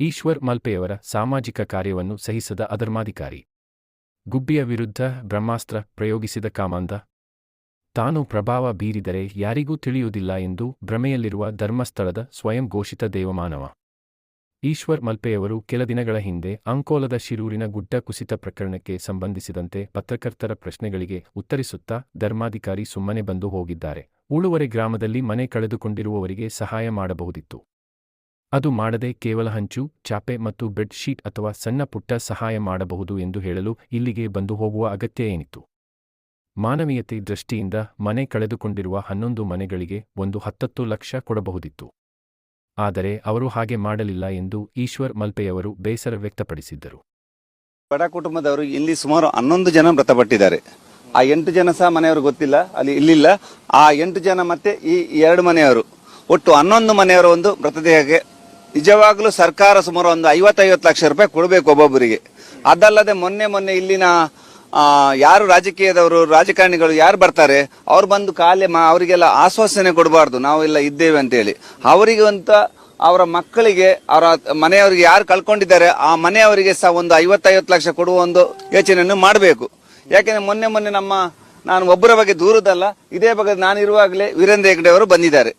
ಈಶ್ವರ್ ಮಲ್ಪೆಯವರ ಸಾಮಾಜಿಕ ಕಾರ್ಯವನ್ನು ಸಹಿಸದ ಅಧರ್ಮಾಧಿಕಾರಿ. ಗುಬ್ಬಿಯ ವಿರುದ್ಧ ಬ್ರಹ್ಮಾಸ್ತ್ರ ಪ್ರಯೋಗಿಸಿದ ಕಾಮಾಂಧ. ತಾನು ಪ್ರಭಾವ ಬೀರಿದರೆ ಯಾರಿಗೂ ತಿಳಿಯುವುದಿಲ್ಲ ಎಂದು ಭ್ರಮೆಯಲ್ಲಿರುವ ಧರ್ಮಸ್ಥಳದ ಸ್ವಯಂ ಘೋಷಿತ ದೇವಮಾನವ. ಈಶ್ವರ್ ಮಲ್ಪೆಯವರು ಕೆಲ ದಿನಗಳ ಹಿಂದೆ ಅಂಕೋಲದ ಶಿರೂರಿನ ಗುಡ್ಡ ಕುಸಿತ ಪ್ರಕರಣಕ್ಕೆ ಸಂಬಂಧಿಸಿದಂತೆ ಪತ್ರಕರ್ತರ ಪ್ರಶ್ನೆಗಳಿಗೆ ಉತ್ತರಿಸುತ್ತಾ ಧರ್ಮಾಧಿಕಾರಿ ಸುಮ್ಮನೆ ಬಂದು ಹೋಗಿದ್ದಾರೆ. ಉಳುವರೆ ಗ್ರಾಮದಲ್ಲಿ ಮನೆ ಕಳೆದುಕೊಂಡಿರುವವರಿಗೆ ಸಹಾಯ ಮಾಡಬಹುದಿತ್ತು. ಅದು ಮಾಡದೆ ಕೇವಲ ಹಂಚು, ಚಾಪೆ ಮತ್ತು ಬೆಡ್ ಶೀಟ್ ಅಥವಾ ಸಣ್ಣ ಪುಟ್ಟ ಸಹಾಯ ಮಾಡಬಹುದು ಎಂದು ಹೇಳಲು ಇಲ್ಲಿಗೆ ಬಂದು ಹೋಗುವ ಅಗತ್ಯ ಏನಿತ್ತು? ಮಾನವೀಯತೆ ದೃಷ್ಟಿಯಿಂದ ಮನೆ ಕಳೆದುಕೊಂಡಿರುವ ಹನ್ನೊಂದು ಮನೆಗಳಿಗೆ ಒಂದು ಹತ್ತತ್ತು ಲಕ್ಷ ಕೊಡಬಹುದಿತ್ತು. ಆದರೆ ಅವರು ಹಾಗೆ ಮಾಡಲಿಲ್ಲ ಎಂದು ಈಶ್ವರ್ ಮಲ್ಪೆಯವರು ಬೇಸರ ವ್ಯಕ್ತಪಡಿಸಿದ್ದರು. ಬಡ ಕುಟುಂಬದವರು ಇಲ್ಲಿ ಸುಮಾರು ಹನ್ನೊಂದು ಜನ ಮೃತಪಟ್ಟಿದ್ದಾರೆ. ಆ ಎಂಟು ಜನ ಸಹ ಮನೆಯವರು ಗೊತ್ತಿಲ್ಲ, ಅಲ್ಲಿ ಇಲ್ಲಿಲ್ಲ. ಆ ಎಂಟು ಜನ ಮತ್ತೆ ಈ ಎರಡು ಮನೆಯವರು. ಒಟ್ಟು ಹನ್ನೊಂದು ಮನೆಯವರ ಒಂದು ಮೃತದೇಹಕ್ಕೆ ನಿಜವಾಗ್ಲೂ ಸರ್ಕಾರ ಸುಮಾರು ಒಂದು ಐವತ್ತೈವತ್ತು ಲಕ್ಷ ರೂಪಾಯಿ ಕೊಡಬೇಕು ಒಬ್ಬೊಬ್ಬರಿಗೆ. ಅದಲ್ಲದೆ ಮೊನ್ನೆ ಮೊನ್ನೆ ಇಲ್ಲಿನ ಯಾರು ರಾಜಕೀಯದವರು, ರಾಜಕಾರಣಿಗಳು ಯಾರು ಬರ್ತಾರೆ, ಅವ್ರು ಬಂದು ಕಾಲೆ ಮಾ, ಅವರಿಗೆಲ್ಲ ಆಶ್ವಾಸನೆ ಕೊಡಬಾರ್ದು. ನಾವೆಲ್ಲ ಇದ್ದೇವೆ ಅಂತೇಳಿ. ಅವರಿಗೆ ಅಂತ ಅವರ ಮಕ್ಕಳಿಗೆ, ಅವರ ಮನೆಯವರಿಗೆ ಯಾರು ಕಳ್ಕೊಂಡಿದ್ದಾರೆ, ಆ ಮನೆಯವರಿಗೆ ಸಹ ಒಂದು ಐವತ್ತೈವತ್ತು ಲಕ್ಷ ಕೊಡುವ ಒಂದು ಯೋಚನೆಯನ್ನು ಮಾಡಬೇಕು. ಯಾಕೆಂದರೆ ಮೊನ್ನೆ ಮೊನ್ನೆ ನಮ್ಮ, ನಾನು ಒಬ್ಬರ ಬಗ್ಗೆ ದೂರದಲ್ಲ, ಇದೇ ಬಗ್ಗೆ ನಾನಿರುವಾಗಲೇ ವೀರೇಂದ್ರ ಹೆಗ್ಡೆ ಅವರು ಬಂದಿದ್ದಾರೆ.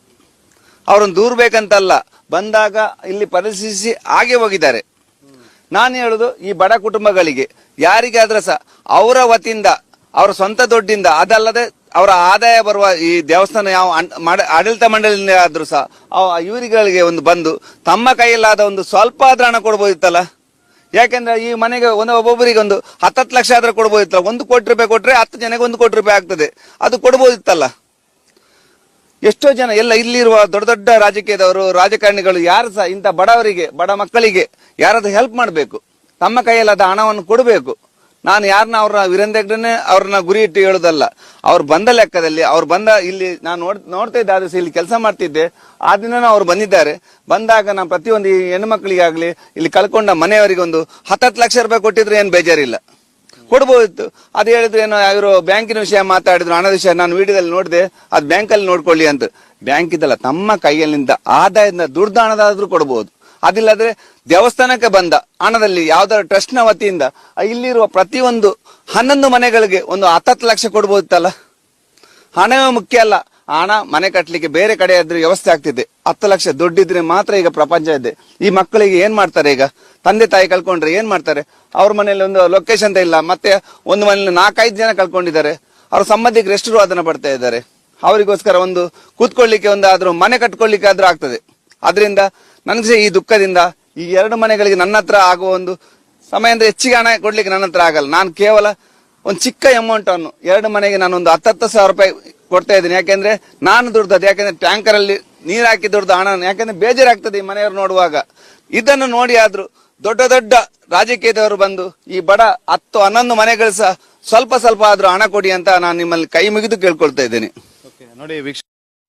ಅವರನ್ನು ದೂರಬೇಕಂತಲ್ಲ ಬಂದಾಗ ಇಲ್ಲಿ ಪರಿಶೀಲಿಸಿ ಹಾಗೆ ಹೋಗಿದ್ದಾರೆ. ನಾನು ಹೇಳುದು ಈ ಬಡ ಕುಟುಂಬಗಳಿಗೆ ಯಾರಿಗಾದ್ರೆ ಸಹ ಅವರ ವತಿಯಿಂದ, ಅವರ ಸ್ವಂತ ದುಡ್ಡಿಂದ, ಅದಲ್ಲದೆ ಅವರ ಆದಾಯ ಬರುವ ಈ ದೇವಸ್ಥಾನ ಯಾವ ಆಡಳಿತ ಮಂಡಳಿಯಿಂದ ಆದ್ರೂ ಸಹ ಇವರುಗಳಿಗೆ ಒಂದು ಬಂದು ತಮ್ಮ ಕೈಯಲ್ಲಾದ ಒಂದು ಸ್ವಲ್ಪ ಆದ್ರೆ ಹಣ ಕೊಡ್ಬೋದಿತ್ತಲ್ಲ? ಯಾಕೆಂದ್ರೆ ಈ ಮನೆಗೆ ಒಂದು ಒಬ್ಬೊಬ್ಬರಿಗೆ ಒಂದು ಹತ್ತತ್ತು ಲಕ್ಷ ಆದ್ರೆ ಕೊಡ್ಬೋದಿತ್ತಲ್ಲ. ಒಂದು ಕೋಟಿ ರೂಪಾಯಿ ಕೊಟ್ರೆ ಹತ್ತು ಜನಕ್ಕೆ ಒಂದು ಕೋಟಿ ರೂಪಾಯಿ ಆಗ್ತದೆ. ಅದು ಕೊಡ್ಬೋದಿತ್ತಲ್ಲ? ಎಷ್ಟೋ ಜನ ಎಲ್ಲ ಇಲ್ಲಿರುವ ದೊಡ್ಡ ದೊಡ್ಡ ರಾಜಕೀಯದವರು, ರಾಜಕಾರಣಿಗಳು ಯಾರು ಸಹ ಇಂಥ ಬಡವರಿಗೆ, ಬಡ ಮಕ್ಕಳಿಗೆ ಯಾರಾದ್ರೂ ಹೆಲ್ಪ್ ಮಾಡಬೇಕು. ತಮ್ಮ ಕೈಯಲ್ಲಾದ ಹಣವನ್ನು ಕೊಡಬೇಕು. ನಾನು ಯಾರನ್ನ ಅವ್ರ ವೀರೇಂದ್ರ ಹೆಗ್ಡೆನೆ ಅವ್ರನ್ನ ಗುರಿ ಇಟ್ಟು ಹೇಳುದಲ್ಲ, ಅವ್ರು ಬಂದ ಲೆಕ್ಕದಲ್ಲಿ, ಅವ್ರು ಬಂದ ಇಲ್ಲಿ ನಾನು ನೋಡ್, ನೋಡ್ತಾ ಇದ್ದೆ ಆದ್ರೆ ಇಲ್ಲಿ ಕೆಲಸ ಮಾಡ್ತಿದ್ದೆ, ಆ ದಿನ ಅವ್ರು ಬಂದಿದ್ದಾರೆ. ಬಂದಾಗ ನಾನು ಪ್ರತಿಯೊಂದು ಹೆಣ್ಣು ಮಕ್ಕಳಿಗಾಗ್ಲಿ, ಇಲ್ಲಿ ಕಳ್ಕೊಂಡ ಮನೆಯವರಿಗೆ ಒಂದು ಹತ್ತತ್ತು ಲಕ್ಷ ರೂಪಾಯಿ ಕೊಟ್ಟಿದ್ರೆ ಏನು ಬೇಜಾರಿಲ್ಲ. ಕೊಡ್ಬೋದಿತ್ತು ಅದು ಹೇಳಿದ್ರು ಏನೋ ಇವರು ಬ್ಯಾಂಕಿನ ವಿಷಯ ಮಾತಾಡಿದ್ರು, ಹಣದ ವಿಷಯ ನಾನು ವಿಡಿಯೋದಲ್ಲಿ ನೋಡಿದೆ, ಅದು ಬ್ಯಾಂಕಲ್ಲಿ ನೋಡ್ಕೊಳ್ಳಿ ಅಂತ. ಬ್ಯಾಂಕ್ ಇದಲ್ಲ, ತಮ್ಮ ಕೈಯಲ್ಲಿಂದ ಆದಾಯದಿಂದ ದುಡ್ಡು ಹಣದಾದ್ರೂ ಕೊಡ್ಬೋದು. ಅದಿಲ್ಲದ್ರೆ ದೇವಸ್ಥಾನಕ್ಕೆ ಬಂದ ಹಣದಲ್ಲಿ ಯಾವ್ದಾದ್ರು ಟ್ರಸ್ಟ್ ವತಿಯಿಂದ ಇಲ್ಲಿರುವ ಪ್ರತಿಯೊಂದು ಹನ್ನೊಂದು ಮನೆಗಳಿಗೆ ಒಂದು ಹತ್ತತ್ತು ಲಕ್ಷ ಕೊಡ್ಬೋದಿತ್ತಲ್ಲ? ಹಣವೇ ಮುಖ್ಯ ಅಲ್ಲ. ಹಣ ಮನೆ ಕಟ್ಟಲಿಕ್ಕೆ ಬೇರೆ ಕಡೆ ಆದ್ರೂ ವ್ಯವಸ್ಥೆ ಆಗ್ತಿದೆ. ಹತ್ತು ಲಕ್ಷ ದುಡ್ಡಿದ್ರೆ ಮಾತ್ರ ಈಗ ಪ್ರಪಂಚ ಇದೆ. ಈ ಮಕ್ಕಳಿಗೆ ಏನ್ ಮಾಡ್ತಾರೆ ಈಗ? ತಂದೆ ತಾಯಿ ಕಳ್ಕೊಂಡ್ರೆ ಏನ್ ಮಾಡ್ತಾರೆ? ಅವ್ರ ಮನೇಲಿ ಒಂದು ಲೊಕೇಶನ್ ಇಲ್ಲ, ಮತ್ತೆ ಒಂದು ಮನೇಲಿ ನಾಲ್ಕೈದು ಜನ ಕಳ್ಕೊಂಡಿದ್ದಾರೆ. ಅವ್ರ ಸಂಬಂಧಿಕರು ಎಷ್ಟು ವಾದನ ಪಡ್ತಾ ಇದ್ದಾರೆ? ಅವರಿಗೋಸ್ಕರ ಒಂದು ಕೂತ್ಕೊಳ್ಳಿಕ್ಕೆ ಒಂದು ಮನೆ ಕಟ್ಕೊಳ್ಳಿಕ್ಕೆ ಆದ್ರೂ ಆಗ್ತದೆ. ಅದರಿಂದ ನನಗೆ ಈ ದುಃಖದಿಂದ ಈ ಎರಡು ಮನೆಗಳಿಗೆ ನನ್ನ ಹತ್ರ ಆಗುವ ಒಂದು ಸಮಯ ಅಂದ್ರೆ ಹೆಚ್ಚಿಗೆ ಹಣ ಕೊಡ್ಲಿಕ್ಕೆ ನನ್ನ ಹತ್ರ ಆಗಲ್ಲ. ನಾನು ಕೇವಲ ಒಂದು ಚಿಕ್ಕ ಅಮೌಂಟ್ ಅನ್ನು, ಎರಡು ಮನೆಗೆ ನಾನು ಒಂದು ಹತ್ತತ್ತು ಸಾವಿರ ರೂಪಾಯಿ ಕೊಡ್ತಾ ಇದ್ದೀನಿ. ಯಾಕೆಂದ್ರೆ ನಾನು ದುಡ್ದದ್ದು, ಯಾಕೆಂದ್ರೆ ಟ್ಯಾಂಕರ್ ಅಲ್ಲಿ ನೀರ್ ಹಾಕಿ ದುಡ್ದು ಹಣ ಯಾಕಂದ್ರೆ ಬೇಜಾರಾಗ್ತದೆ ಈ ಮನೆಯವರು ನೋಡುವಾಗ. ಇದನ್ನು ನೋಡಿ ಆದ್ರೂ ದೊಡ್ಡ ದೊಡ್ಡ ರಾಜಕೀಯದವರು ಬಂದು ಈ ಬಡ ಹತ್ತು ಹನ್ನೊಂದು ಮನೆಗಳು ಸಹ ಸ್ವಲ್ಪ ಸ್ವಲ್ಪ ಆದ್ರೂ ಹಣ ಕೊಡಿ ಅಂತ ನಾನು ನಿಮ್ಮಲ್ಲಿ ಕೈ ಮುಗಿದು ಕೇಳ್ಕೊಳ್ತಾ ಇದ್ದೇನೆ. ನೋಡಿ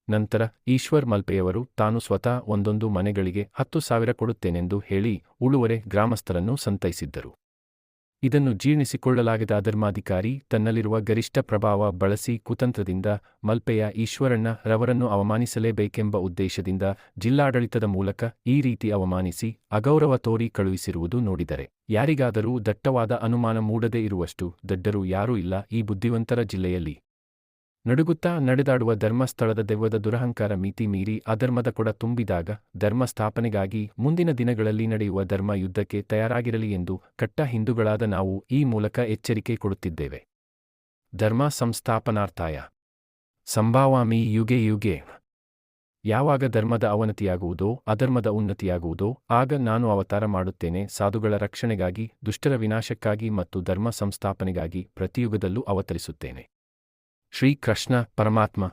ನಂತರ ಈಶ್ವರ್ ಮಲ್ಪೆಯವರು ತಾನು ಸ್ವತಃ ಒಂದೊಂದು ಮನೆಗಳಿಗೆ ಹತ್ತು ಸಾವಿರ ಕೊಡುತ್ತೇನೆಂದು ಹೇಳಿ ಉಳುವರೆ ಗ್ರಾಮಸ್ಥರನ್ನು ಸಂತೈಸಿದ್ದರು. ಇದನ್ನು ಜೀರ್ಣಿಸಿಕೊಳ್ಳಲಾಗದ ಅಧರ್ಮಾಧಿಕಾರಿ ತನ್ನಲ್ಲಿರುವ ಗರಿಷ್ಠ ಪ್ರಭಾವ ಬಳಸಿ ಕುತಂತ್ರದಿಂದ ಮಲ್ಪೆಯ ಈಶ್ವರಣ್ಣ ರವರನ್ನು ಅವಮಾನಿಸಲೇಬೇಕೆಂಬ ಉದ್ದೇಶದಿಂದ ಜಿಲ್ಲಾಡಳಿತದ ಮೂಲಕ ಈ ರೀತಿ ಅವಮಾನಿಸಿ ಅಗೌರವ ತೋರಿ ಕಳುಹಿಸಿರುವುದು ನೋಡಿದರೆ. ಯಾರಿಗಾದರೂ ದಟ್ಟವಾದ ಅನುಮಾನ ಮೂಡದೇ ಇರುವಷ್ಟು ದಡ್ಡರು ಯಾರೂ ಇಲ್ಲ ಈ ಬುದ್ಧಿವಂತರ ಜಿಲ್ಲೆಯಲ್ಲಿ. ನಡುಗುತ್ತಾ ನಡೆದಾಡುವ ಧರ್ಮಸ್ಥಳದ ದೆವ್ವದ ದುರಹಂಕಾರ ಮಿತಿ ಮೀರಿ ಅಧರ್ಮದ ಕೊಡ ತುಂಬಿದಾಗ ಧರ್ಮ ಸ್ಥಾಪನೆಗಾಗಿ ಮುಂದಿನ ದಿನಗಳಲ್ಲಿ ನಡೆಯುವ ಧರ್ಮ ಯುದ್ಧಕ್ಕೆ ತಯಾರಾಗಿರಲಿ ಎಂದು ಕಟ್ಟ ಹಿಂದೂಗಳಾದ ನಾವು ಈ ಮೂಲಕ ಎಚ್ಚರಿಕೆ ಕೊಡುತ್ತಿದ್ದೇವೆ. ಧರ್ಮ ಸಂಸ್ಥಾಪನಾರ್ಥಾಯ. ಸಂಭಾವಾಮಿ ಯುಗೆ ಯುಗೆ. ಯಾವಾಗ ಧರ್ಮದ ಅವನತಿಯಾಗುವುದೋ ಅಧರ್ಮದ ಉನ್ನತಿಯಾಗುವುದೋ ಆಗ ನಾನು ಅವತಾರ ಮಾಡುತ್ತೇನೆ ಸಾಧುಗಳ ರಕ್ಷಣೆಗಾಗಿ ದುಷ್ಟರ ವಿನಾಶಕ್ಕಾಗಿ ಮತ್ತು ಧರ್ಮ ಸಂಸ್ಥಾಪನೆಗಾಗಿ ಪ್ರತಿಯುಗದಲ್ಲೂ ಅವತರಿಸುತ್ತೇನೆ. ಶ್ರೀ ಕೃಷ್ಣ ಪರಮಾತ್ಮ